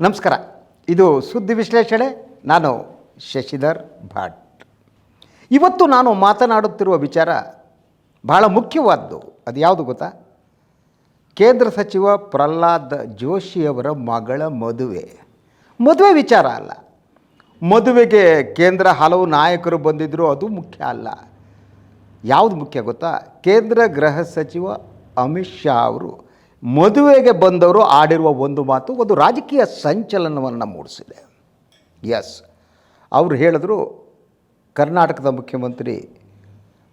ನಮಸ್ಕಾರ. ಇದು ಸುದ್ದಿ ವಿಶ್ಲೇಷಣೆ. ನಾನು ಶಶಿಧರ್ ಭಾಟ್. ಇವತ್ತು ನಾನು ಮಾತನಾಡುತ್ತಿರುವ ವಿಚಾರ ಬಹಳ ಮುಖ್ಯವಾದ್ದು. ಅದು ಯಾವುದು ಗೊತ್ತಾ? ಕೇಂದ್ರ ಸಚಿವ ಪ್ರಹ್ಲಾದ್ ಜೋಶಿಯವರ ಮಗಳ ಮದುವೆ. ಮದುವೆ ವಿಚಾರ ಅಲ್ಲ. ಮದುವೆಗೆ ಕೇಂದ್ರ ಹಲವು ನಾಯಕರು ಬಂದಿದ್ದರು ಅದು ಮುಖ್ಯ ಅಲ್ಲ. ಯಾವುದು ಮುಖ್ಯ ಗೊತ್ತಾ? ಕೇಂದ್ರ ಗೃಹ ಸಚಿವ ಅಮಿತ್ ಶಾ ಅವರು ಮದುವೆಗೆ ಬಂದವರು ಆಡಿರುವ ಒಂದು ಮಾತು, ಒಂದು ರಾಜಕೀಯ ಸಂಚಲನವನ್ನು ಮೂಡಿಸಿದೆ. ಎಸ್ ಅವರು ಹೇಳಿದ್ರು, ಕರ್ನಾಟಕದ ಮುಖ್ಯಮಂತ್ರಿ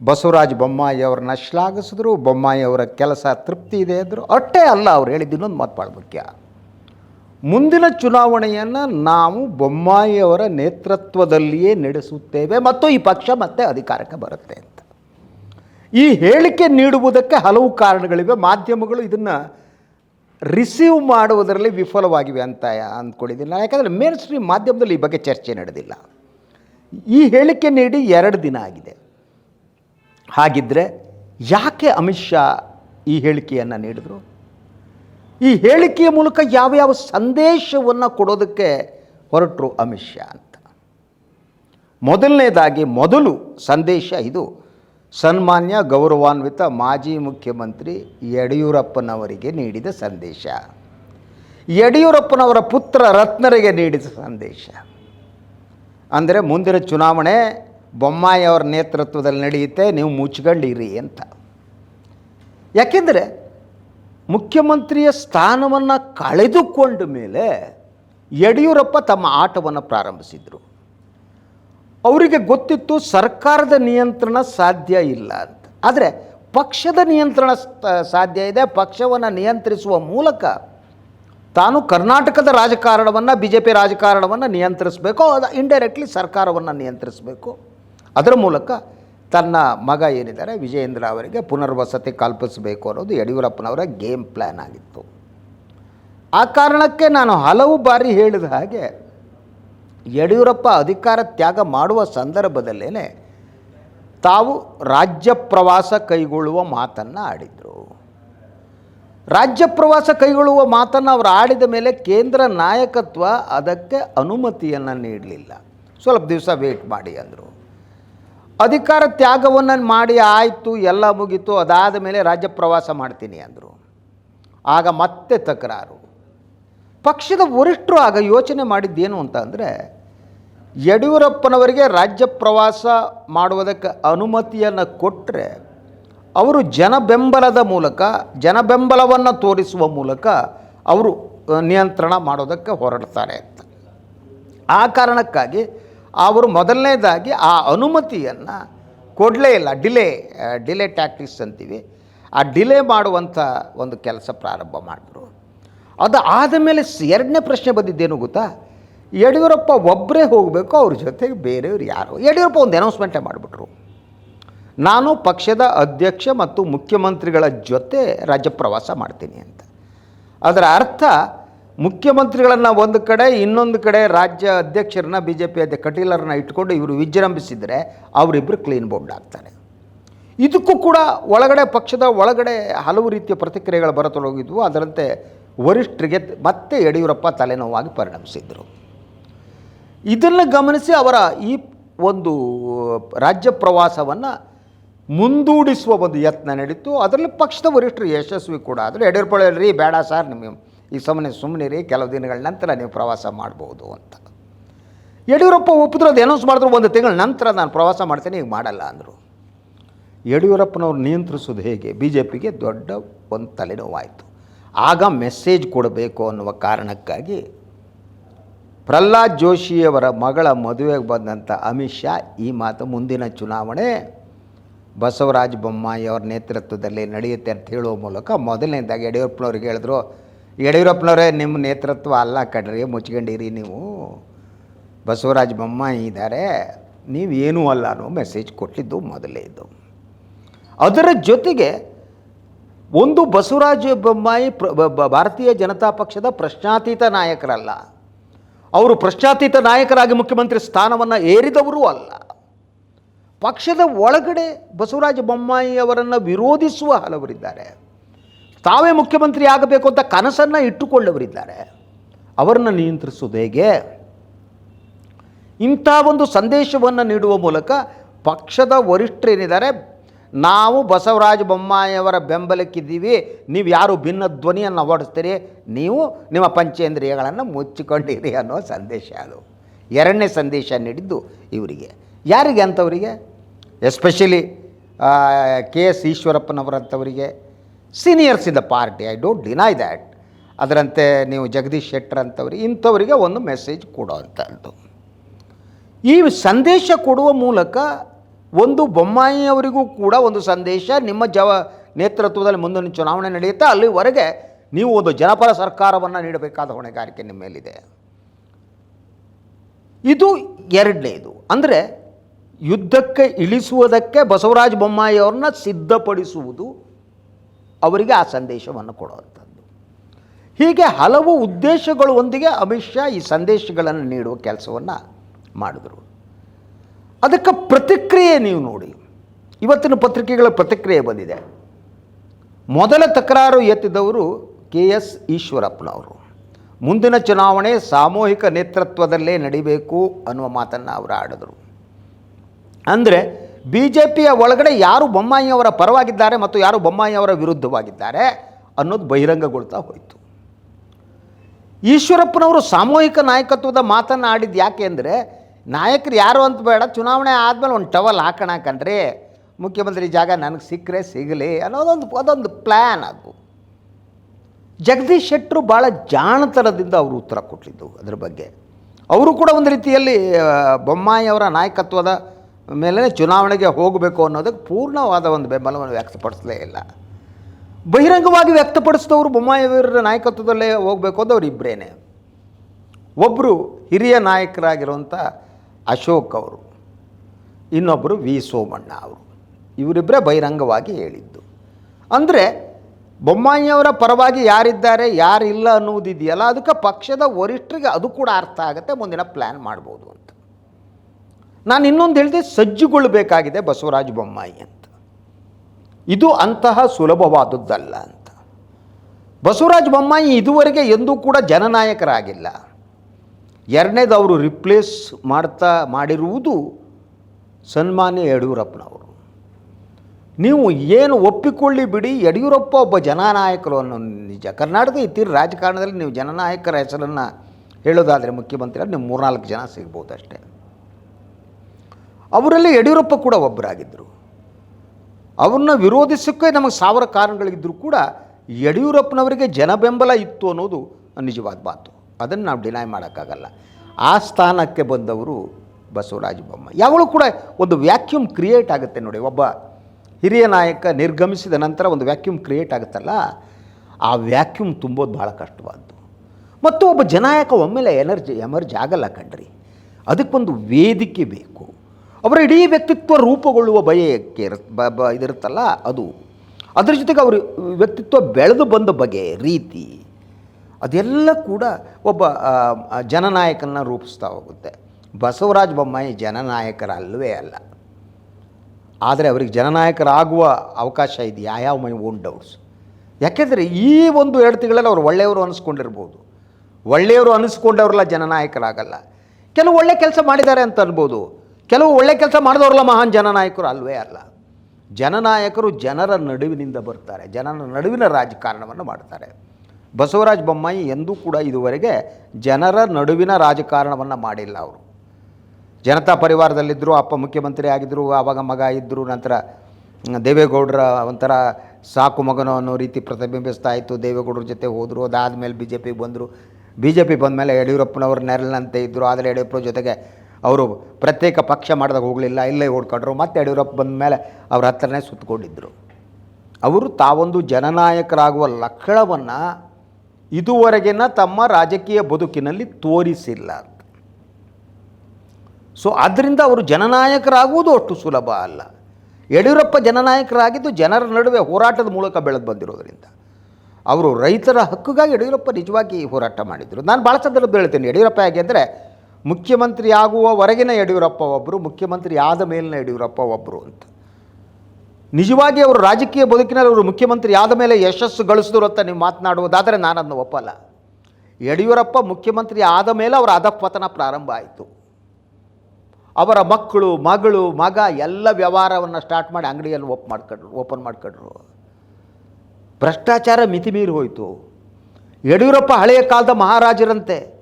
ಬಸವರಾಜ ಬೊಮ್ಮಾಯಿ ಅವ್ರನ್ನ ಶ್ಲಾಘಿಸಿದ್ರು, ಬೊಮ್ಮಾಯಿ ಅವರ ಕೆಲಸ ತೃಪ್ತಿ ಇದೆ ಅಂದರು. ಅಷ್ಟೇ ಅಲ್ಲ, ಅವ್ರು ಹೇಳಿದ್ದು ಇನ್ನೊಂದು ಮಾತು ಭಾಳ ಮುಖ್ಯ. ಮುಂದಿನ ಚುನಾವಣೆಯನ್ನು ನಾವು ಬೊಮ್ಮಾಯಿಯವರ ನೇತೃತ್ವದಲ್ಲಿಯೇ ನಡೆಸುತ್ತೇವೆ ಮತ್ತು ಈ ಪಕ್ಷ ಮತ್ತೆ ಅಧಿಕಾರಕ್ಕೆ ಬರುತ್ತೆ ಅಂತ. ಈ ಹೇಳಿಕೆ ನೀಡುವುದಕ್ಕೆ ಹಲವು ಕಾರಣಗಳಿವೆ. ಮಾಧ್ಯಮಗಳು ಇದನ್ನು ರಿಸೀವ್ ಮಾಡುವುದರಲ್ಲಿ ವಿಫಲವಾಗಿವೆ ಅಂತ ಅಂದ್ಕೊಂಡಿದ್ದೀನಿ. ನಾನು ಯಾಕಂದರೆ ಮೇನ್ ಸ್ಟ್ರೀಮ್ ಮಾಧ್ಯಮದಲ್ಲಿ ಈ ಬಗ್ಗೆ ಚರ್ಚೆ ನಡೆದಿಲ್ಲ. ಈ ಹೇಳಿಕೆ ನೀಡಿ ಎರಡು ದಿನ ಆಗಿದೆ. ಹಾಗಿದ್ದರೆ ಯಾಕೆ ಅಮಿತ್ ಶಾ ಈ ಹೇಳಿಕೆಯನ್ನು ನೀಡಿದರು? ಈ ಹೇಳಿಕೆಯ ಮೂಲಕ ಯಾವ್ಯಾವ ಸಂದೇಶವನ್ನು ಕೊಡೋದಕ್ಕೆ ಹೊರಟರು ಅಮಿತ್ ಶಾ ಅಂತ. ಮೊದಲನೇದಾಗಿ, ಮೊದಲು ಸಂದೇಶ ಇದು. ಸನ್ಮಾನ್ಯ ಗೌರವಾನ್ವಿತ ಮಾಜಿ ಮುಖ್ಯಮಂತ್ರಿ ಯಡಿಯೂರಪ್ಪನವರಿಗೆ ನೀಡಿದ ಸಂದೇಶ. ಯಡಿಯೂರಪ್ಪನವರ ಪುತ್ರ ರತ್ನರಿಗೆ ನೀಡಿದ ಸಂದೇಶ. ಅಂದರೆ ಮುಂದಿನ ಚುನಾವಣೆ ಬೊಮ್ಮಾಯಿ ಅವರ ನೇತೃತ್ವದಲ್ಲಿ ನಡೆಯುತ್ತೆ, ನೀವು ಮುಚ್ಕೊಂಡಿರಿ ಅಂತ. ಯಾಕೆಂದರೆ ಮುಖ್ಯಮಂತ್ರಿಯ ಸ್ಥಾನವನ್ನು ಕಳೆದುಕೊಂಡ ಮೇಲೆ ಯಡಿಯೂರಪ್ಪ ತಮ್ಮ ಆಟವನ್ನು ಪ್ರಾರಂಭಿಸಿದರು. ಅವರಿಗೆ ಗೊತ್ತಿತ್ತು ಸರ್ಕಾರದ ನಿಯಂತ್ರಣ ಸಾಧ್ಯ ಇಲ್ಲ ಅಂತ. ಆದರೆ ಪಕ್ಷದ ನಿಯಂತ್ರಣ ಸಾಧ್ಯ ಇದೆ, ಪಕ್ಷವನ್ನು ನಿಯಂತ್ರಿಸುವ ಮೂಲಕ ತಾನು ಕರ್ನಾಟಕದ ರಾಜಕಾರಣವನ್ನು ಬಿ ಜೆ ಪಿ ರಾಜಕಾರಣವನ್ನು ನಿಯಂತ್ರಿಸಬೇಕು, ಅದು ಇಂಡೈರೆಕ್ಟ್ಲಿ ಸರ್ಕಾರವನ್ನು ನಿಯಂತ್ರಿಸಬೇಕು. ಅದರ ಮೂಲಕ ತನ್ನ ಮಗ ಏನಿದ್ದಾರೆ, ವಿಜಯೇಂದ್ರ ಅವರಿಗೆ ಪುನರ್ವಸತಿ ಕಲ್ಪಿಸಬೇಕು ಅನ್ನೋದು ಯಡಿಯೂರಪ್ಪನವರ ಗೇಮ್ ಪ್ಲ್ಯಾನ್ ಆಗಿತ್ತು. ಆ ಕಾರಣಕ್ಕೆ ನಾನು ಹಲವು ಬಾರಿ ಹೇಳಿದ ಹಾಗೆ ಯಡಿಯೂರಪ್ಪ ಅಧಿಕಾರ ತ್ಯಾಗ ಮಾಡುವ ಸಂದರ್ಭದಲ್ಲೇ ತಾವು ರಾಜ್ಯ ಪ್ರವಾಸ ಕೈಗೊಳ್ಳುವ ಮಾತನ್ನು ಆಡಿದರು. ರಾಜ್ಯ ಪ್ರವಾಸ ಕೈಗೊಳ್ಳುವ ಮಾತನ್ನು ಅವರು ಆಡಿದ ಮೇಲೆ ಕೇಂದ್ರ ನಾಯಕತ್ವ ಅದಕ್ಕೆ ಅನುಮತಿಯನ್ನು ನೀಡಲಿಲ್ಲ. ಸ್ವಲ್ಪ ದಿವಸ ವೇಟ್ ಮಾಡಿ ಅಂದರು. ಅಧಿಕಾರ ತ್ಯಾಗವನ್ನು ಮಾಡಿ ಆಯಿತು, ಎಲ್ಲ ಮುಗೀತು, ಅದಾದ ಮೇಲೆ ರಾಜ್ಯ ಪ್ರವಾಸ ಮಾಡ್ತೀನಿ ಅಂದರು. ಆಗ ಮತ್ತೆ ತಕರಾರು. ಪಕ್ಷದ ವರಿಷ್ಠರು ಆಗ ಯೋಚನೆ ಮಾಡಿದ್ದೇನು ಅಂತ ಅಂದರೆ ಯಡಿಯೂರಪ್ಪನವರಿಗೆ ರಾಜ್ಯ ಪ್ರವಾಸ ಮಾಡುವುದಕ್ಕೆ ಅನುಮತಿಯನ್ನು ಕೊಟ್ಟರೆ ಅವರು ಜನಬೆಂಬಲದ ಮೂಲಕ, ಜನಬೆಂಬಲವನ್ನು ತೋರಿಸುವ ಮೂಲಕ ಅವರು ನಿಯಂತ್ರಣ ಮಾಡೋದಕ್ಕೆ ಹೊರಡ್ತಾರೆ ಅಂತ. ಆ ಕಾರಣಕ್ಕಾಗಿ ಅವರು ಮೊದಲನೇದಾಗಿ ಆ ಅನುಮತಿಯನ್ನು ಕೊಡಲೇ ಇಲ್ಲ, ಡಿಲೇ ಡಿಲೇ ಟ್ಯಾಕ್ಟಿಕ್ಸ್ ಅಂತೀವಿ. ಆ ಡಿಲೇ ಮಾಡುವಂಥ ಒಂದು ಕೆಲಸ ಪ್ರಾರಂಭ ಮಾಡಿದ್ರು. ಅದು ಆದ ಮೇಲೆ ಎರಡನೇ ಪ್ರಶ್ನೆ ಬಂದಿದ್ದೇನು ಗೊತ್ತಾ? ಯಡಿಯೂರಪ್ಪ ಒಬ್ಬರೇ ಹೋಗಬೇಕು, ಅವ್ರ ಜೊತೆಗೆ ಬೇರೆಯವ್ರು ಯಾರು. ಯಡಿಯೂರಪ್ಪ ಒಂದು ಅನೌನ್ಸ್ಮೆಂಟೇ ಮಾಡಿಬಿಟ್ರು. ನಾನು ಪಕ್ಷದ ಅಧ್ಯಕ್ಷ ಮತ್ತು ಮುಖ್ಯಮಂತ್ರಿಗಳ ಜೊತೆ ರಾಜ್ಯ ಪ್ರವಾಸ ಮಾಡ್ತೀನಿ ಅಂತ. ಅದರ ಅರ್ಥ, ಮುಖ್ಯಮಂತ್ರಿಗಳನ್ನು ಒಂದು ಕಡೆ, ಇನ್ನೊಂದು ಕಡೆ ರಾಜ್ಯ ಅಧ್ಯಕ್ಷರನ್ನ ಬಿ ಜೆ ಪಿ ಅಧ್ಯ ಕಟೀಲರನ್ನ ಇಟ್ಕೊಂಡು ಇವರು ವಿಜೃಂಭಿಸಿದರೆ ಅವರಿಬ್ಬರು ಕ್ಲೀನ್ ಬೋರ್ಡ್ ಆಗ್ತಾರೆ. ಇದಕ್ಕೂ ಕೂಡ ಒಳಗಡೆ ಪಕ್ಷದ ಒಳಗಡೆ ಹಲವು ರೀತಿಯ ಪ್ರತಿಕ್ರಿಯೆಗಳು ಬರತೊಡಗಿದ್ವು. ಅದರಂತೆ ವರಿಷ್ಠರಿಗೆ ಮತ್ತೆ ಯಡಿಯೂರಪ್ಪ ತಲೆನೋವಾಗಿ ಪರಿಣಮಿಸಿದರು. ಇದನ್ನು ಗಮನಿಸಿ ಅವರ ಈ ಒಂದು ರಾಜ್ಯ ಪ್ರವಾಸವನ್ನು ಮುಂದೂಡಿಸುವ ಒಂದು ಯತ್ನ ನಡೀತು. ಅದರಲ್ಲಿ ಪಕ್ಷದ ವರಿಷ್ಠರು ಯಶಸ್ವಿ ಕೂಡ. ಆದರೆ ಯಡಿಯೂರಪ್ಪ ರೀ ಬೇಡ ಸರ್ ನಿಮಗೆ ಈ ಸಮನೆ ಸುಮ್ಮನಿರಿ ಕೆಲವು ದಿನಗಳ ನಂತರ ನೀವು ಪ್ರವಾಸ ಮಾಡ್ಬೋದು ಅಂತ. ಯಡಿಯೂರಪ್ಪ ಒಪ್ಪಿದ್ರು, ಅದು ಅನೌನ್ಸ್ ಮಾಡಿದ್ರು, ಒಂದು ತಿಂಗಳ ನಂತರ ನಾನು ಪ್ರವಾಸ ಮಾಡ್ತೇನೆ ಈಗ ಮಾಡಲ್ಲ ಅಂದರು. ಯಡಿಯೂರಪ್ಪನವ್ರು ನಿಯಂತ್ರಿಸೋದು ಹೇಗೆ? ಬಿ ಜೆ ಪಿಗೆ ದೊಡ್ಡ ಒಂದು ತಲೆನೋವಾಯಿತು. ಆಗ ಮೆಸೇಜ್ ಕೊಡಬೇಕು ಅನ್ನುವ ಕಾರಣಕ್ಕಾಗಿ ಪ್ರಹ್ಲಾದ್ ಜೋಶಿಯವರ ಮಗಳ ಮದುವೆಗೆ ಬಂದಂಥ ಅಮಿತ್ ಶಾ ಈ ಮಾತು ಮುಂದಿನ ಚುನಾವಣೆ ಬಸವರಾಜ ಬೊಮ್ಮಾಯಿಯವರ ನೇತೃತ್ವದಲ್ಲಿ ನಡೆಯುತ್ತೆ ಅಂತ ಹೇಳುವ ಮೂಲಕ ಮೊದಲನೇದಾಗಿ ಯಡಿಯೂರಪ್ಪನವ್ರಿಗೆ ಹೇಳಿದ್ರು. ಯಡಿಯೂರಪ್ಪನವರೇ, ನಿಮ್ಮ ನೇತೃತ್ವ ಅಲ್ಲ ಕಡ್ರಿ ಮುಚ್ಕೊಂಡಿರಿ ನೀವು. ಬಸವರಾಜ ಬೊಮ್ಮಾಯಿ ಇದ್ದಾರೆ, ನೀವು ಏನೂ ಅಲ್ಲ ಅನ್ನೋ ಮೆಸೇಜ್ ಕೊಟ್ಟಿದ್ದು ಮೊದಲೇ ಇದು ಅದರ ಜೊತೆಗೆ ಒಂದು ಬಸವರಾಜ ಬೊಮ್ಮಾಯಿ ಪ್ರ ಭಾರತೀಯ ಜನತಾ ಪಕ್ಷದ ಪ್ರಶ್ನಾತೀತ ನಾಯಕರಲ್ಲ. ಅವರು ಪ್ರಶ್ನಾತೀತ ನಾಯಕರಾಗಿ ಮುಖ್ಯಮಂತ್ರಿ ಸ್ಥಾನವನ್ನು ಏರಿದವರೂ ಅಲ್ಲ. ಪಕ್ಷದ ಒಳಗಡೆ ಬಸವರಾಜ ಬೊಮ್ಮಾಯಿ ಅವರನ್ನು ವಿರೋಧಿಸುವ ಹಲವರಿದ್ದಾರೆ. ತಾವೇ ಮುಖ್ಯಮಂತ್ರಿ ಆಗಬೇಕು ಅಂತ ಕನಸನ್ನು ಇಟ್ಟುಕೊಳ್ಳವರಿದ್ದಾರೆ ಅವರನ್ನು ನಿಯಂತ್ರಿಸುವುದು ಹೇಗೆ? ಇಂಥ ಒಂದು ಸಂದೇಶವನ್ನು ನೀಡುವ ಮೂಲಕ ಪಕ್ಷದ ವರಿಷ್ಠರೇನಿದ್ದಾರೆ? ನಾವು ಬಸವರಾಜ ಬೊಮ್ಮಾಯಿಯವರ ಬೆಂಬಲಕ್ಕಿದ್ದೀವಿ, ನೀವು ಯಾರು ಭಿನ್ನ ಧ್ವನಿಯನ್ನು ಹೊಡಿಸ್ತೀರಿ ನೀವು ನಿಮ್ಮ ಪಂಚೇಂದ್ರಿಯಗಳನ್ನು ಮುಚ್ಚಿಕೊಂಡಿರಿ ಅನ್ನೋ ಸಂದೇಶ ಅದು. ಎರಡನೇ ಸಂದೇಶ ನೀಡಿದ್ದು ಇವರಿಗೆ. ಯಾರಿಗೆ ಅಂಥವರಿಗೆ especially K S ಈಶ್ವರಪ್ಪನವರಂಥವರಿಗೆ seniors in the party, I don't deny that. ಅದರಂತೆ ನೀವು ಜಗದೀಶ್ ಶೆಟ್ಟರ್ ಅಂಥವ್ರಿಗೆ ಇಂಥವರಿಗೆ ಒಂದು ಮೆಸೇಜ್ ಕೊಡೋವಂಥದ್ದು ಈ ಸಂದೇಶ ಕೊಡುವ ಮೂಲಕ ಒಂದು ಬೊಮ್ಮಾಯಿಯವರಿಗೂ ಕೂಡ ಒಂದು ಸಂದೇಶ ನಿಮ್ಮ ಜವ ನೇತೃತ್ವದಲ್ಲಿ ಮುಂದಿನ ಚುನಾವಣೆ ನಡೆಯುತ್ತೆ, ಅಲ್ಲಿವರೆಗೆ ನೀವು ಒಂದು ಜನಪರ ಸರ್ಕಾರವನ್ನು ನೀಡಬೇಕಾದ ಹೊಣೆಗಾರಿಕೆ ನಿಮ್ಮ ಮೇಲಿದೆ. ಇದು ಎರಡನೇದು. ಅಂದರೆ ಯುದ್ಧಕ್ಕೆ ಇಳಿಸುವುದಕ್ಕೆ ಬಸವರಾಜ ಬೊಮ್ಮಾಯಿ ಅವ್ರನ್ನ ಸಿದ್ಧಪಡಿಸುವುದು ಅವರಿಗೆ ಆ ಸಂದೇಶವನ್ನು ಕೊಡುವಂಥದ್ದು. ಹೀಗೆ ಹಲವು ಉದ್ದೇಶಗಳೊಂದಿಗೆ ಅಮಿತ್ ಶಾ ಈ ಸಂದೇಶಗಳನ್ನು ನೀಡುವ ಕೆಲಸವನ್ನು ಮಾಡಿದರು. ಅದಕ್ಕೆ ಪ್ರತಿಕ್ರಿಯೆ ನೀವು ನೋಡಿ. ಇವತ್ತಿನ ಪತ್ರಿಕೆಗಳ ಪ್ರತಿಕ್ರಿಯೆ ಬಂದಿದೆ. ಮೊದಲ ತಕರಾರು ಎತ್ತಿದವರು ಕೆ ಎಸ್ ಈಶ್ವರಪ್ಪನವರು. ಮುಂದಿನ ಚುನಾವಣೆ ಸಾಮೂಹಿಕ ನೇತೃತ್ವದಲ್ಲೇ ನಡಿಬೇಕು ಅನ್ನುವ ಮಾತನ್ನು ಅವರು ಆಡಿದರು. ಅಂದರೆ ಬಿ ಜೆ ಪಿಯ ಒಳಗಡೆ ಯಾರು ಬೊಮ್ಮಾಯಿಯವರ ಪರವಾಗಿದ್ದಾರೆ ಮತ್ತು ಯಾರು ಬೊಮ್ಮಾಯಿಯವರ ವಿರುದ್ಧವಾಗಿದ್ದಾರೆ ಅನ್ನೋದು ಬಹಿರಂಗಗೊಳ್ತಾ ಹೋಯಿತು. ಈಶ್ವರಪ್ಪನವರು ಸಾಮೂಹಿಕ ನಾಯಕತ್ವದ ಮಾತನ್ನು ಆಡಿದ್ದು ಯಾಕೆ ಅಂದರೆ ನಾಯಕರು ಯಾರು ಅಂತ ಬೇಡ, ಚುನಾವಣೆ ಆದಮೇಲೆ ಒಂದು ಟವಲ್ ಹಾಕೋಣ ಕಣ್ರಿ. ಮುಖ್ಯಮಂತ್ರಿ ಜಾಗ ನನಗೆ ಸಿಕ್ಕರೆ ಸಿಗಲಿ ಅನ್ನೋದೊಂದು, ಅದೊಂದು ಪ್ಲ್ಯಾನ್ ಅದು. ಜಗದೀಶ್ ಶೆಟ್ಟರು ಭಾಳ ಜಾಣತನದಿಂದ ಅವರು ಉತ್ತರ ಕೊಟ್ಟಿದ್ದು ಅದ್ರ ಬಗ್ಗೆ. ಅವರು ಕೂಡ ಒಂದು ರೀತಿಯಲ್ಲಿ ಬೊಮ್ಮಾಯಿಯವರ ನಾಯಕತ್ವದ ಮೇಲೆ ಚುನಾವಣೆಗೆ ಹೋಗಬೇಕು ಅನ್ನೋದಕ್ಕೆ ಪೂರ್ಣವಾದ ಒಂದು ಬೆಂಬಲವನ್ನು ವ್ಯಕ್ತಪಡಿಸಲೇ ಇಲ್ಲ. ಬಹಿರಂಗವಾಗಿ ವ್ಯಕ್ತಪಡಿಸಿದವರು ಬೊಮ್ಮಾಯಿಯವರ ನಾಯಕತ್ವದಲ್ಲೇ ಹೋಗಬೇಕು ಅಂತ ಅವ್ರು ಇಬ್ಬರೇನೆ ಒಬ್ಬರು ಹಿರಿಯ ನಾಯಕರಾಗಿರುವಂಥ ಅಶೋಕ್ ಅವರು ಇನ್ನೊಬ್ಬರು ವಿ ಸೋಮಣ್ಣ ಅವರು ಇವರಿಬ್ಬರೇ ಬಹಿರಂಗವಾಗಿ ಹೇಳಿದ್ದು. ಅಂದರೆ ಬೊಮ್ಮಾಯಿಯವರ ಪರವಾಗಿ ಯಾರಿದ್ದಾರೆ, ಯಾರಿಲ್ಲ ಅನ್ನುವುದಿದೆಯಲ್ಲ, ಅದಕ್ಕೆ ಪಕ್ಷದ ವರಿಷ್ಠರಿಗೆ ಅದು ಕೂಡ ಅರ್ಥ ಆಗುತ್ತೆ, ಮುಂದಿನ ಪ್ಲ್ಯಾನ್ ಮಾಡ್ಬೋದು ಅಂತ. ನಾನು ಇನ್ನೊಂದು ಹೇಳಿದೆ, ಸಜ್ಜುಗೊಳ್ಳಬೇಕಾಗಿದೆ ಬಸವರಾಜ ಬೊಮ್ಮಾಯಿ ಅಂತ. ಇದು ಅಂತಹ ಸುಲಭವಾದದ್ದಲ್ಲ ಅಂತ. ಬಸವರಾಜ ಬೊಮ್ಮಾಯಿ ಇದುವರೆಗೆ ಎಂದೂ ಕೂಡ ಜನನಾಯಕರಾಗಿಲ್ಲ. ಎರಡನೇದು ಅವರು ರಿಪ್ಲೇಸ್ ಮಾಡ್ತಾ ಮಾಡಿರುವುದು ಸನ್ಮಾನ್ಯ ಯಡಿಯೂರಪ್ಪನವರು. ನೀವು ಏನು ಒಪ್ಪಿಕೊಳ್ಳಿ ಬಿಡಿ, ಯಡಿಯೂರಪ್ಪ ಒಬ್ಬ ಜನನಾಯಕರು ಅನ್ನೋ ನಿಜ. ಕರ್ನಾಟಕದ ಇತ್ತೀರ ರಾಜಕಾರಣದಲ್ಲಿ ನೀವು ಜನನಾಯಕರ ಹೆಸರನ್ನು ಹೇಳೋದಾದರೆ ಮುಖ್ಯಮಂತ್ರಿ ನೀವು ಮೂರ್ನಾಲ್ಕು ಜನ ಸಿಗ್ಬೋದು ಅಷ್ಟೇ. ಅವರಲ್ಲಿ ಯಡಿಯೂರಪ್ಪ ಕೂಡ ಒಬ್ಬರಾಗಿದ್ದರು. ಅವ್ರನ್ನ ವಿರೋಧಿಸೋಕ್ಕೆ ನಮಗೆ ಸಾವಿರ ಕಾರಣಗಳಿದ್ದರೂ ಕೂಡ ಯಡಿಯೂರಪ್ಪನವರಿಗೆ ಜನ ಬೆಂಬಲ ಇತ್ತು ಅನ್ನೋದು ನಿಜವಾದ ಮಾತು. ಅದನ್ನು ನಾವು ಡಿನೈ ಮಾಡೋಕ್ಕಾಗಲ್ಲ. ಆ ಸ್ಥಾನಕ್ಕೆ ಬಂದವರು ಬಸವರಾಜ ಬೊಮ್ಮ ಯಾವಾಗಲೂ ಕೂಡ ಒಂದು ವ್ಯಾಕ್ಯೂಮ್ ಕ್ರಿಯೇಟ್ ಆಗುತ್ತೆ ನೋಡಿ, ಒಬ್ಬ ಹಿರಿಯ ನಾಯಕ ನಿರ್ಗಮಿಸಿದ ನಂತರ ಒಂದು ವ್ಯಾಕ್ಯೂಮ್ ಕ್ರಿಯೇಟ್ ಆಗುತ್ತಲ್ಲ, ಆ ವ್ಯಾಕ್ಯೂಮ್ ತುಂಬೋದು ಭಾಳ ಕಷ್ಟವಾದ್ದು. ಮತ್ತು ಒಬ್ಬ ಜನಾಯಕ ಒಮ್ಮೆಲೆ ಎನರ್ಜಿ ಎಮರ್ಜ್ ಆಗಲ್ಲ ಕಣ್ರಿ. ಅದಕ್ಕೊಂದು ವೇದಿಕೆ ಬೇಕು. ಅವರ ಇಡೀ ವ್ಯಕ್ತಿತ್ವ ರೂಪುಗೊಳ್ಳುವ ಬಯಕೆ ಇರುತ್ತಲ್ಲ ಅದು. ಅದರ ಜೊತೆಗೆ ಅವರು ವ್ಯಕ್ತಿತ್ವ ಬೆಳೆದು ಬಂದ ಬಗೆ, ರೀತಿ. ಅದೆಲ್ಲ ಕೂಡ ಒಬ್ಬ ಜನನಾಯಕನ ರೂಪಿಸ್ತಾ ಹೋಗುತ್ತೆ. ಬಸವರಾಜ ಬೊಮ್ಮಾಯಿ ಜನನಾಯಕರ ಅಲ್ಲವೇ ಅಲ್ಲ. ಆದರೆ ಅವರಿಗೆ ಜನನಾಯಕರಾಗುವ ಅವಕಾಶ ಇದೆ. ಯಾವ ಮೈ ಓನ್ ಡೌಟ್ಸ್? ಯಾಕೆಂದರೆ ಈ ಒಂದು ಎರಡು ತಿಂಗಳಲ್ಲಿ ಅವರು ಒಳ್ಳೆಯವರು ಅನಿಸ್ಕೊಂಡಿರ್ಬೋದು. ಒಳ್ಳೆಯವರು ಅನಿಸ್ಕೊಂಡವ್ರಲ್ಲ ಜನನಾಯಕರಾಗಲ್ಲ. ಕೆಲವು ಒಳ್ಳೆ ಕೆಲಸ ಮಾಡಿದ್ದಾರೆ ಅಂತ ಅನ್ಬೋದು. ಕೆಲವು ಒಳ್ಳೆ ಕೆಲಸ ಮಾಡಿದವರೆಲ್ಲ ಮಹಾನ್ ಜನನಾಯಕರು ಅಲ್ವೇ ಅಲ್ಲ. ಜನನಾಯಕರು ಜನರ ನಡುವಿನಿಂದ ಬರ್ತಾರೆ. ಜನರ ನಡುವಿನ ರಾಜಕಾರಣವನ್ನು ಮಾಡ್ತಾರೆ. ಬಸವರಾಜ ಬೊಮ್ಮಾಯಿ ಎಂದೂ ಕೂಡ ಇದುವರೆಗೆ ಜನರ ನಡುವಿನ ರಾಜಕಾರಣವನ್ನು ಮಾಡಿಲ್ಲ ಅವರು. ಜನತಾ ಪರಿವಾರದಲ್ಲಿದ್ದರು ಅಪ್ಪ ಮುಖ್ಯಮಂತ್ರಿ ಆಗಿದ್ದರು ಆವಾಗ ಮಗ ಇದ್ದರು ನಂತರ ದೇವೇಗೌಡರ ಒಂಥರ ಸಾಕು ಮಗನೋ ಅನ್ನೋ ರೀತಿ ಪ್ರತಿಬಿಂಬಿಸ್ತಾ ಇತ್ತು. ದೇವೇಗೌಡರ ಜೊತೆ ಹೋದರು, ಅದಾದಮೇಲೆ ಬಿ ಜೆ ಪಿಗೆ ಬಂದರು. ಬಿ ಜೆ ಪಿ ಬಂದಮೇಲೆ ಯಡಿಯೂರಪ್ಪನವ್ರ ನೆರಳಿನಂತೆ ಇದ್ದರು ಆದರೆ ಯಡಿಯೂರಪ್ಪನ ಜೊತೆಗೆ ಅವರು ಪ್ರತ್ಯೇಕ ಪಕ್ಷ ಮಾಡಿದಾಗ ಹೋಗಲಿಲ್ಲ, ಇಲ್ಲೇ ಓಡ್ಕೊಂಡ್ರು. ಮತ್ತೆ ಯಡಿಯೂರಪ್ಪ ಬಂದ ಮೇಲೆ ಅವ್ರ ಹತ್ರನೇ ಸುತ್ತಕೊಂಡಿದ್ದರು ಅವರು ತಾವೊಂದು ಜನನಾಯಕರಾಗುವ ಲಕ್ಷಣವನ್ನು ಇದುವರೆಗಿನ ತಮ್ಮ ರಾಜಕೀಯ ಬದುಕಿನಲ್ಲಿ ತೋರಿಸಿಲ್ಲ. ಸೊ ಆದ್ದರಿಂದ ಅವರು ಜನನಾಯಕರಾಗುವುದು ಅಷ್ಟು ಸುಲಭ ಅಲ್ಲ. ಯಡಿಯೂರಪ್ಪ ಜನನಾಯಕರಾಗಿದ್ದು ಜನರ ನಡುವೆ ಹೋರಾಟದ ಮೂಲಕ ಬೆಳೆದು ಬಂದಿರೋದರಿಂದ. ಅವರು ರೈತರ ಹಕ್ಕಿಗಾಗಿ ಯಡಿಯೂರಪ್ಪ ನಿಜವಾಗಿ ಹೋರಾಟ ಮಾಡಿದರು. ನಾನು ಭಾಳ ಸಂದರ್ಭದಲ್ಲಿ ಹೇಳ್ತೇನೆ, ಯಡಿಯೂರಪ್ಪ ಹೇಗೆ ಅಂದರೆ ಮುಖ್ಯಮಂತ್ರಿ ಆಗುವವರೆಗಿನ ಯಡಿಯೂರಪ್ಪ ಒಬ್ಬರು ಮುಖ್ಯಮಂತ್ರಿ ಆದ ಮೇಲಿನ ಯಡಿಯೂರಪ್ಪ ಒಬ್ಬರು ಅಂತ. ನಿಜವಾಗಿ ಅವರು ರಾಜಕೀಯ ಬದುಕಿನಲ್ಲಿ ಅವರು ಮುಖ್ಯಮಂತ್ರಿ ಆದ ಮೇಲೆ ಯಶಸ್ಸು ಗಳಿಸಿದ್ರು ಅಂತ ನೀವು ಮಾತನಾಡುವುದಾದರೆ ನಾನು ಅದನ್ನು ಒಪ್ಪಲ್ಲ. ಯಡಿಯೂರಪ್ಪ ಮುಖ್ಯಮಂತ್ರಿ ಆದ ಮೇಲೆ ಅವರ ಅಧಪತನ ಪ್ರಾರಂಭ ಆಯಿತು. ಅವರ ಮಕ್ಕಳು, ಮಗಳು, ಮಗ ಎಲ್ಲ ವ್ಯವಹಾರವನ್ನು ಸ್ಟಾರ್ಟ್ ಮಾಡಿ ಅಂಗಡಿಯಲ್ಲಿ ಓಪ್ ಮಾಡ್ಕೊಂಡ್ರು ಓಪನ್ ಮಾಡ್ಕೊಂಡ್ರು. ಭ್ರಷ್ಟಾಚಾರ ಮಿತಿಮೀರಿ ಹೋಯಿತು. ಯಡಿಯೂರಪ್ಪ ಹಳೆಯ ಕಾಲದ ಮಹಾರಾಜರಂತೆ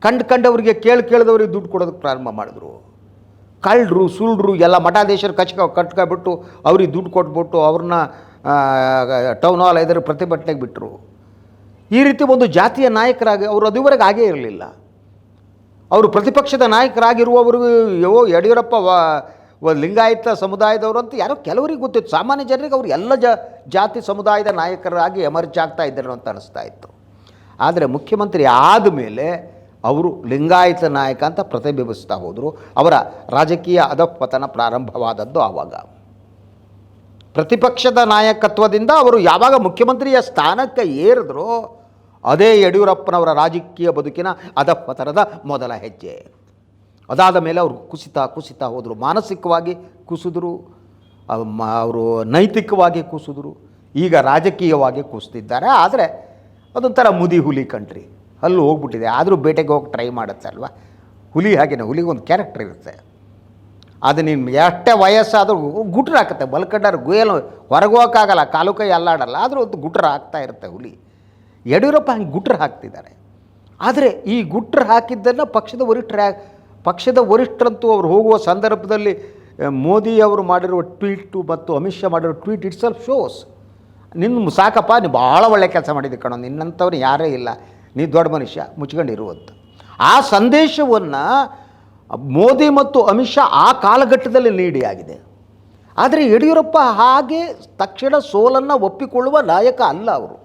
ಕಂಡು ಕಂಡವರಿಗೆ ಕೇಳಿ ಕೇಳಿದವರಿಗೆ ದುಡ್ಡು ಕೊಡೋದಕ್ಕೆ ಪ್ರಾರಂಭ ಮಾಡಿದ್ರು. ಕಳ್ಳರು ಸುಳ್ಳರು ಎಲ್ಲ ಮಠಾಧೀಶರು ಕಚ್ಕ ಕಟ್ಕೊಬಿಟ್ಟು ಅವ್ರಿಗೆ ದುಡ್ಡು ಕೊಟ್ಬಿಟ್ಟು ಅವ್ರನ್ನ ಟೌನ್ ಹಾಲ್ ಇದರ ಪ್ರತಿಭಟನೆಗೆ ಬಿಟ್ಟರು ಈ ರೀತಿ ಒಂದು ಜಾತಿಯ ನಾಯಕರಾಗಿ ಅವರು ಅದುವರೆಗೆ ಆಗೇ ಇರಲಿಲ್ಲ. ಅವರು ಪ್ರತಿಪಕ್ಷದ ನಾಯಕರಾಗಿರುವವರು ಯೋ ಯಡಿಯೂರಪ್ಪ ಲಿಂಗಾಯತ ಸಮುದಾಯದವರು ಅಂತ ಯಾರೋ ಕೆಲವರಿಗೆ ಗೊತ್ತಿತ್ತು. ಸಾಮಾನ್ಯ ಜನರಿಗೆ ಅವರು ಎಲ್ಲ ಜಾತಿ ಸಮುದಾಯದ ನಾಯಕರಾಗಿ ಎಮರ್ಜ್ ಆಗ್ತಾ ಇದ್ದರು ಅಂತ ಅನಿಸ್ತಾ ಇತ್ತು. ಆದರೆ ಮುಖ್ಯಮಂತ್ರಿ ಆದಮೇಲೆ ಅವರು ಲಿಂಗಾಯತ ನಾಯಕ ಅಂತ ಪ್ರತಿಬಿಂಬಿಸ್ತಾ ಹೋದರು. ಅವರ ರಾಜಕೀಯ ಅಧಪತನ ಪ್ರಾರಂಭವಾದದ್ದು ಆವಾಗ. ಪ್ರತಿಪಕ್ಷದ ನಾಯಕತ್ವದಿಂದ ಅವರು ಯಾವಾಗ ಮುಖ್ಯಮಂತ್ರಿಯ ಸ್ಥಾನಕ್ಕೆ ಏರಿದ್ರೋ, ಅದೇ ಯಡಿಯೂರಪ್ಪನವರ ರಾಜಕೀಯ ಬದುಕಿನ ಅಧಪತನದ ಮೊದಲ ಹೆಜ್ಜೆ. ಅದಾದ ಮೇಲೆ ಅವರು ಕುಸಿತ ಕುಸಿತ ಹೋದರು. ಮಾನಸಿಕವಾಗಿ ಕುಸಿದ್ರು. ಅವರು ನೈತಿಕವಾಗಿ ಕುಸಿದ್ರು. ಈಗ ರಾಜಕೀಯವಾಗಿ ಕುಸಿದಿದ್ದಾರೆ. ಆದರೆ ಅದೊಂಥರ ಮುದಿ ಹುಲಿ ಕಂಟ್ರಿ ಅಲ್ಲೂ ಹೋಗ್ಬಿಟ್ಟಿದೆ. ಆದರೂ ಬೇಟೆಗೆ ಹೋಗಿ ಟ್ರೈ ಮಾಡುತ್ತೆ ಅಲ್ವಾ? ಹುಲಿ ಹಾಗೇನೆ, ಹುಲಿಗೆ ಒಂದು ಕ್ಯಾರೆಕ್ಟರ್ ಇರುತ್ತೆ. ಅದು ನಿಮ್ಮ ಎಷ್ಟೇ ವಯಸ್ಸಾದರೂ ಗುಟ್ರ ಹಾಕುತ್ತೆ. ಬಲ್ಕಂಡಾರು ಗುಯಲು ಹೊರಗೆ ಹೋಗೋಕ್ಕಾಗಲ್ಲ, ಕಾಲು ಕೈ ಅಲ್ಲಾಡಲ್ಲ. ಆದರೂ ಒಂದು ಗುಟ್ರ ಹಾಕ್ತಾ ಇರುತ್ತೆ ಹುಲಿ. ಯಡಿಯೂರಪ್ಪ ಹಂಗೆ ಗುಟ್ರ ಹಾಕ್ತಿದ್ದಾರೆ. ಆದರೆ ಈ ಗುಟ್ರ ಹಾಕಿದ್ದನ್ನು ಪಕ್ಷದ ವರಿಷ್ಠರ, ಪಕ್ಷದ ವರಿಷ್ಠರಂತೂ ಅವರು ಹೋಗುವ ಸಂದರ್ಭದಲ್ಲಿ ಮೋದಿ ಅವರು ಮಾಡಿರುವ ಟ್ವೀಟು ಮತ್ತು ಅಮಿತ್ ಶಾ ಮಾಡಿರೋ ಟ್ವೀಟ್ ಇಟ್ ಸೆಲ್ಫ್ ಶೋಸ್ ನಿನ್ನ ಸಾಕಪ್ಪ ನೀವು ಭಾಳ ಒಳ್ಳೆ ಕೆಲಸ ಮಾಡಿದ್ದೆ ಕಣೋ. ನಿನ್ನಂಥವ್ರು ಯಾರೇ ಇಲ್ಲ. ನೀ ದೊಡ್ಡ ಮನುಷ್ಯ ಮುಚ್ಕೊಂಡಿರುವಂಥ ಆ ಸಂದೇಶವನ್ನು ಮೋದಿ ಮತ್ತು ಅಮಿತ್ ಶಾ ಆ ಕಾಲಘಟ್ಟದಲ್ಲಿ ನೀಡಿ ಆಗಿದೆ. ಆದರೆ ಯಡಿಯೂರಪ್ಪ ಹಾಗೆ ತಕ್ಷಣ ಸೋಲನ್ನು ಒಪ್ಪಿಕೊಳ್ಳುವ ನಾಯಕ ಅಲ್ಲ ಅವರು.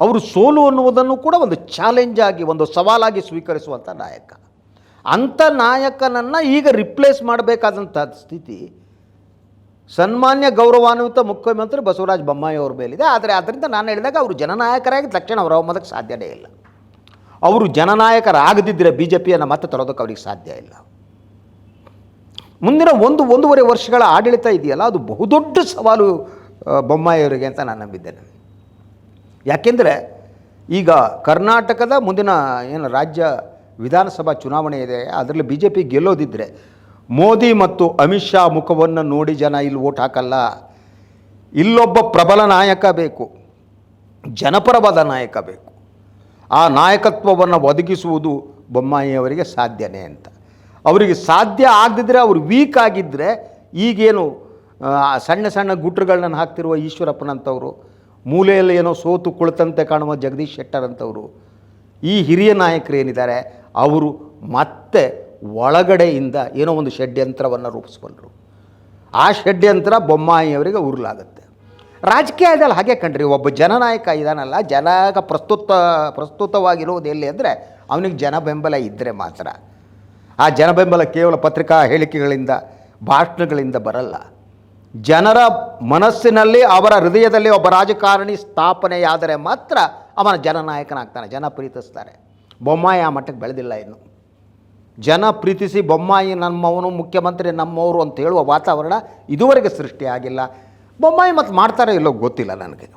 ಅವರು ಸೋಲು ಅನ್ನುವುದನ್ನು ಕೂಡ ಒಂದು ಚಾಲೆಂಜ್ ಆಗಿ, ಒಂದು ಸವಾಲಾಗಿ ಸ್ವೀಕರಿಸುವಂಥ ನಾಯಕ. ಅಂಥ ನಾಯಕನನ್ನು ಈಗ ರಿಪ್ಲೇಸ್ ಮಾಡಬೇಕಾದಂಥ ಸ್ಥಿತಿ ಸನ್ಮಾನ್ಯ ಗೌರವಾನ್ವಿತ ಮುಖ್ಯಮಂತ್ರಿ ಬಸವರಾಜ ಬೊಮ್ಮಾಯಿ ಅವ್ರ ಮೇಲಿದೆ. ಆದರೆ ಅದರಿಂದ ನಾನು ಹೇಳಿದಾಗ ಅವರು ಜನನಾಯಕರಾಗಿ ತಕ್ಷಣ ಹೊರ ಹೋಗೋದಕ್ಕೆ ಸಾಧ್ಯನೇ ಇಲ್ಲ. ಅವರು ಜನನಾಯಕರಾಗದಿದ್ದರೆ ಬಿ ಜೆ ಪಿಯನ್ನು ಮತ್ತೆ ತರೋದಕ್ಕೆ ಅವ್ರಿಗೆ ಸಾಧ್ಯ ಇಲ್ಲ. ಮುಂದಿನ ಒಂದು, ಒಂದೂವರೆ ವರ್ಷಗಳ ಆಡಳಿತ ಇದೆಯಲ್ಲ, ಅದು ಬಹುದೊಡ್ಡ ಸವಾಲು ಬೊಮ್ಮಾಯಿಯವರಿಗೆ ಅಂತ ನಾನು ನಂಬಿದ್ದೇನೆ ಯಾಕೆಂದರೆ ಈಗ ಕರ್ನಾಟಕದ ಮುಂದಿನ ಏನು ರಾಜ್ಯ ವಿಧಾನಸಭಾ ಚುನಾವಣೆ ಇದೆ, ಅದರಲ್ಲಿ ಬಿ ಜೆ ಪಿ ಗೆಲ್ಲೋದಿದ್ದರೆ ಮೋದಿ ಮತ್ತು ಅಮಿತ್ ಶಾ ಮುಖವನ್ನು ನೋಡಿ ಜನ ಇಲ್ಲಿ ಓಟ್ ಹಾಕಲ್ಲ. ಇಲ್ಲೊಬ್ಬ ಪ್ರಬಲ ನಾಯಕ ಬೇಕು, ಜನಪರವಾದ ನಾಯಕ ಬೇಕು. ಆ ನಾಯಕತ್ವವನ್ನು ಒದಗಿಸುವುದು ಬೊಮ್ಮಾಯಿಯವರಿಗೆ ಸಾಧ್ಯನೇ ಅಂತ. ಅವರಿಗೆ ಸಾಧ್ಯ ಆಗದಿದ್ದರೆ ಅವರು ವೀಕ್ ಆಗಿದ್ದರೆ ಈಗೇನು ಸಣ್ಣ ಸಣ್ಣ ಗುಟ್ರುಗಳನ್ನ ಹಾಕ್ತಿರುವ ಈಶ್ವರಪ್ಪನಂಥವರು, ಮೂಲೆಯಲ್ಲಿ ಏನೋ ಸೋತು ಕುಳಿತಂತೆ ಕಾಣುವ ಜಗದೀಶ್ ಶೆಟ್ಟರ್ ಅಂತವರು ಈ ಹಿರಿಯ ನಾಯಕರು ಏನಿದ್ದಾರೆ, ಅವರು ಮತ್ತೆ ಒಳಗಡೆಯಿಂದ ಏನೋ ಒಂದು ಷಡ್ಯಂತ್ರವನ್ನು ರೂಪಿಸ್ಕೊಂಡ್ರು. ಆ ಷಡ್ಯಂತ್ರ ಬೊಮ್ಮಾಯಿಯವರಿಗೆ ಉರುಲಾಗುತ್ತೆ. ರಾಜಕೀಯದಲ್ಲಿ ಹಾಗೆ ಕಂಡ್ರಿ, ಒಬ್ಬ ಜನನಾಯಕ ಇದಾನಲ್ಲ ಜನಕ ಪ್ರಸ್ತುತ ಪ್ರಸ್ತುತವಾಗಿರುವುದು ಎಲ್ಲಿ ಅಂದರೆ ಅವನಿಗೆ ಜನ ಬೆಂಬಲ ಇದ್ದರೆ ಮಾತ್ರ. ಆ ಜನ ಬೆಂಬಲ ಕೇವಲ ಪತ್ರಿಕಾ ಹೇಳಿಕೆಗಳಿಂದ, ಭಾಷಣಗಳಿಂದ ಬರಲ್ಲ. ಜನರ ಮನಸ್ಸಿನಲ್ಲಿ, ಅವರ ಹೃದಯದಲ್ಲಿ ಒಬ್ಬ ರಾಜಕಾರಣಿ ಸ್ಥಾಪನೆಯಾದರೆ ಮಾತ್ರ ಅವನ ಜನನಾಯಕನಾಗ್ತಾನೆ ಜನ ಪ್ರೀತಿಸ್ತಾರೆ ಬೊಮ್ಮಾಯಿ ಆ ಮಟ್ಟಕ್ಕೆ ಬೆಳೆದಿಲ್ಲ ಇನ್ನು. ಜನ ಪ್ರೀತಿಸಿ ಬೊಮ್ಮಾಯಿ ನಮ್ಮವನು ಮುಖ್ಯಮಂತ್ರಿ ನಮ್ಮವರು ಅಂತ ಹೇಳುವ ವಾತಾವರಣ ಇದುವರೆಗೆ ಸೃಷ್ಟಿಯಾಗಿಲ್ಲ ಬೊಮ್ಮಾಯಿ ಮತ್ತು ಮಾಡ್ತಾರೋ ಇಲ್ಲೋ ಗೊತ್ತಿಲ್ಲ ನನಗೆ.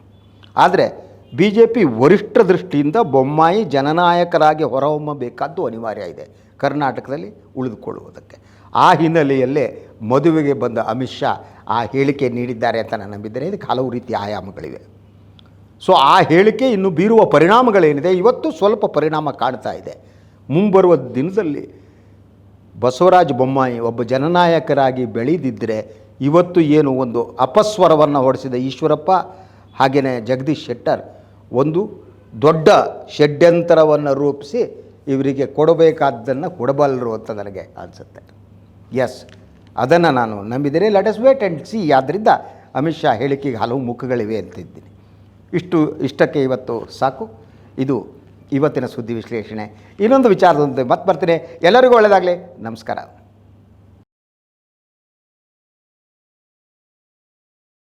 ಆದರೆ ಬಿ ಜೆ ಪಿ ವರಿಷ್ಠ ದೃಷ್ಟಿಯಿಂದ ಬೊಮ್ಮಾಯಿ ಜನನಾಯಕರಾಗಿ ಹೊರಹೊಮ್ಮಬೇಕಾದ್ದು ಅನಿವಾರ್ಯ ಇದೆ ಕರ್ನಾಟಕದಲ್ಲಿ ಉಳಿದುಕೊಳ್ಳುವುದಕ್ಕೆ. ಆ ಹಿನ್ನೆಲೆಯಲ್ಲೇ ಮದುವೆಗೆ ಬಂದ ಅಮಿತ್ ಶಾ ಆ ಹೇಳಿಕೆ ನೀಡಿದ್ದಾರೆ ಅಂತ ನಾನು ನಂಬಿದ್ದೇನೆ. ಇದಕ್ಕೆ ಹಲವು ರೀತಿಯ ಆಯಾಮಗಳಿವೆ. ಸೊ ಆ ಹೇಳಿಕೆ ಇನ್ನು ಬೀರುವ ಪರಿಣಾಮಗಳೇನಿದೆ? ಇವತ್ತು ಸ್ವಲ್ಪ ಪರಿಣಾಮ ಕಾಣ್ತಾ ಇದೆ. ಮುಂಬರುವ ದಿನದಲ್ಲಿ ಬಸವರಾಜ ಬೊಮ್ಮಾಯಿ ಒಬ್ಬ ಜನನಾಯಕರಾಗಿ ಬೆಳೆದಿದ್ದರೆ ಇವತ್ತು ಏನು ಒಂದು ಅಪಸ್ವರವನ್ನು ಹೊಡೆಸಿದ ಈಶ್ವರಪ್ಪ, ಹಾಗೆಯೇ ಜಗದೀಶ್ ಶೆಟ್ಟರ್, ಒಂದು ದೊಡ್ಡ ಷಡ್ಯಂತರವನ್ನು ರೂಪಿಸಿ ಇವರಿಗೆ ಕೊಡಬೇಕಾದ್ದನ್ನು ಕೊಡಬಲ್ಲರು ಅಂತ ನನಗೆ ಅನಿಸುತ್ತೆ. ಎಸ್ ಅದನ್ನು ನಾನು ನಂಬಿದರೆ let us wait and see ಆದ್ದರಿಂದ ಅಮಿತ್ ಶಾ ಹೇಳಿಕೆಗೆ ಹಲವು ಮುಖಗಳಿವೆ ಅಂತಿದ್ದೀನಿ. ಇಷ್ಟು, ಇಷ್ಟಕ್ಕೆ ಇವತ್ತು ಸಾಕು. ಇದು ಇವತ್ತಿನ ಸುದ್ದಿ ವಿಶ್ಲೇಷಣೆ ಇನ್ನೊಂದು ವಿಚಾರದೊಂದಿಗೆ ಮತ್ತೆ ಬರ್ತೀನಿ ಎಲ್ಲರಿಗೂ ಒಳ್ಳೆಯದಾಗಲಿ ನಮಸ್ಕಾರ